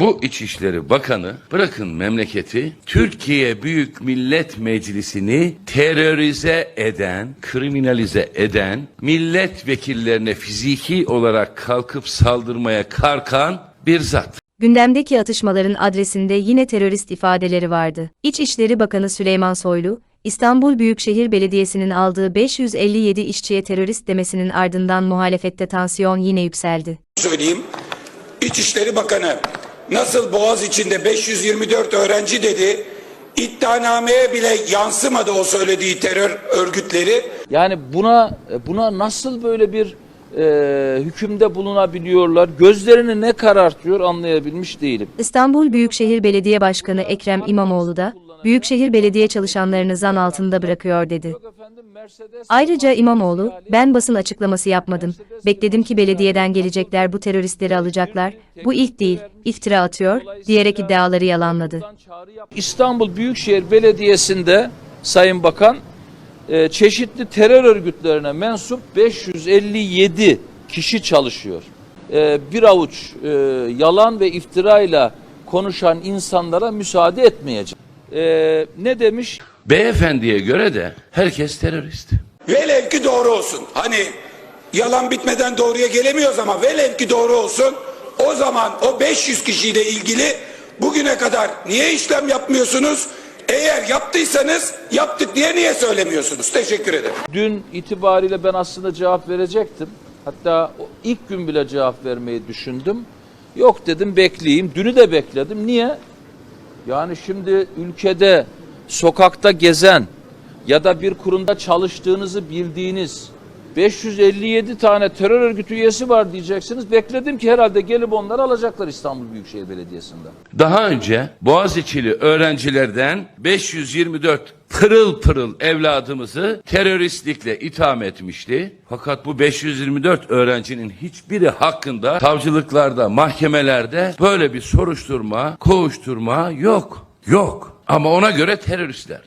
Bu İçişleri Bakanı bırakın memleketi Türkiye Büyük Millet Meclisi'ni terörize eden, kriminalize eden, milletvekillerine fiziki olarak kalkıp saldırmaya kalkan bir zat. Gündemdeki atışmaların adresinde yine terörist ifadeleri vardı. İçişleri Bakanı Süleyman Soylu, İstanbul Büyükşehir Belediyesi'nin aldığı 557 işçiye terörist demesinin ardından muhalefette tansiyon yine yükseldi. söyleyeyim. İçişleri Bakanı nasıl Boğaz içinde 524 öğrenci dedi, iddianameye bile yansımadı o söylediği terör örgütleri. Yani buna buna nasıl böyle bir e, hükümde bulunabiliyorlar? Gözlerini ne karartıyor anlayabilmiş değilim. İstanbul Büyükşehir Belediye Başkanı Ekrem İmamoğlu da, Büyükşehir Belediye çalışanlarını zan altında bırakıyor dedi. Ayrıca İmamoğlu, ben basın açıklaması yapmadım. Bekledim ki belediyeden gelecekler bu teröristleri alacaklar. Bu ilk değil, iftira atıyor, diyerek iddiaları yalanladı. İstanbul Büyükşehir Belediyesi'nde Sayın Bakan e, çeşitli terör örgütlerine mensup 557 kişi çalışıyor. E, bir avuç e, yalan ve iftirayla konuşan insanlara müsaade etmeyecek. E, ne demiş? Beyefendiye göre de herkes terörist. Velev ki doğru olsun. Hani yalan bitmeden doğruya gelemiyoruz ama velev ki doğru olsun. O zaman o 500 kişiyle ilgili bugüne kadar niye işlem yapmıyorsunuz? Eğer yaptıysanız yaptık diye niye söylemiyorsunuz? Teşekkür ederim. Dün itibariyle ben aslında cevap verecektim. Hatta ilk gün bile cevap vermeyi düşündüm. Yok dedim bekleyeyim. Dünü de bekledim. Niye? Yani şimdi ülkede sokakta gezen ya da bir kurumda çalıştığınızı bildiğiniz 557 tane terör örgütü üyesi var diyeceksiniz. Bekledim ki herhalde gelip onları alacaklar İstanbul Büyükşehir Belediyesi'nde. Daha önce Boğaziçi'li öğrencilerden 524 pırıl pırıl evladımızı teröristlikle itham etmişti. Fakat bu 524 öğrencinin hiçbiri hakkında savcılıklarda, mahkemelerde böyle bir soruşturma, kovuşturma yok. Yok. Ama ona göre teröristler.